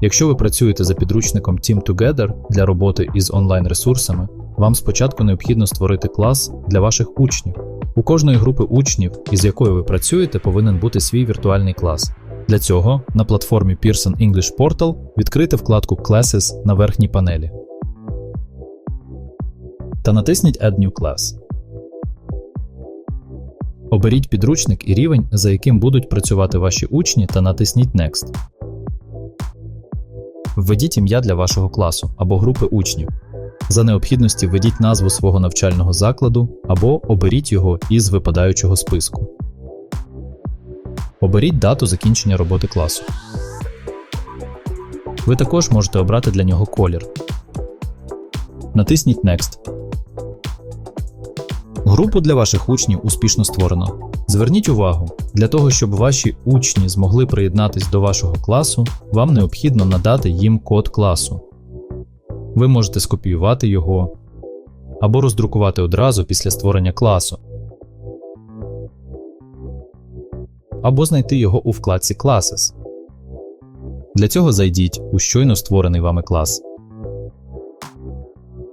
Якщо ви працюєте за підручником Team Together для роботи із онлайн-ресурсами, вам спочатку необхідно створити клас для ваших учнів. У кожної групи учнів, із якою ви працюєте, повинен бути свій віртуальний клас. Для цього на платформі Pearson English Portal відкрити вкладку Classes на верхній панелі та натисніть Add New Class. Оберіть підручник і рівень, за яким будуть працювати ваші учні, та натисніть Next. Введіть ім'я для вашого класу або групи учнів. За необхідності введіть назву свого навчального закладу або оберіть його із випадаючого списку. Оберіть дату закінчення роботи класу. Ви також можете обрати для нього колір. Натисніть Next. Групу для ваших учнів успішно створено. Зверніть увагу, для того, щоб ваші учні змогли приєднатись до вашого класу, вам необхідно надати їм код класу. Ви можете скопіювати його або роздрукувати одразу після створення класу, або знайти його у вкладці Classes. Для цього зайдіть у щойно створений вами клас.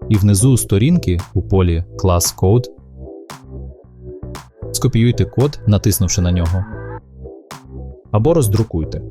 І внизу сторінки у полі Class Code скопіюйте код, натиснувши на нього, або роздрукуйте.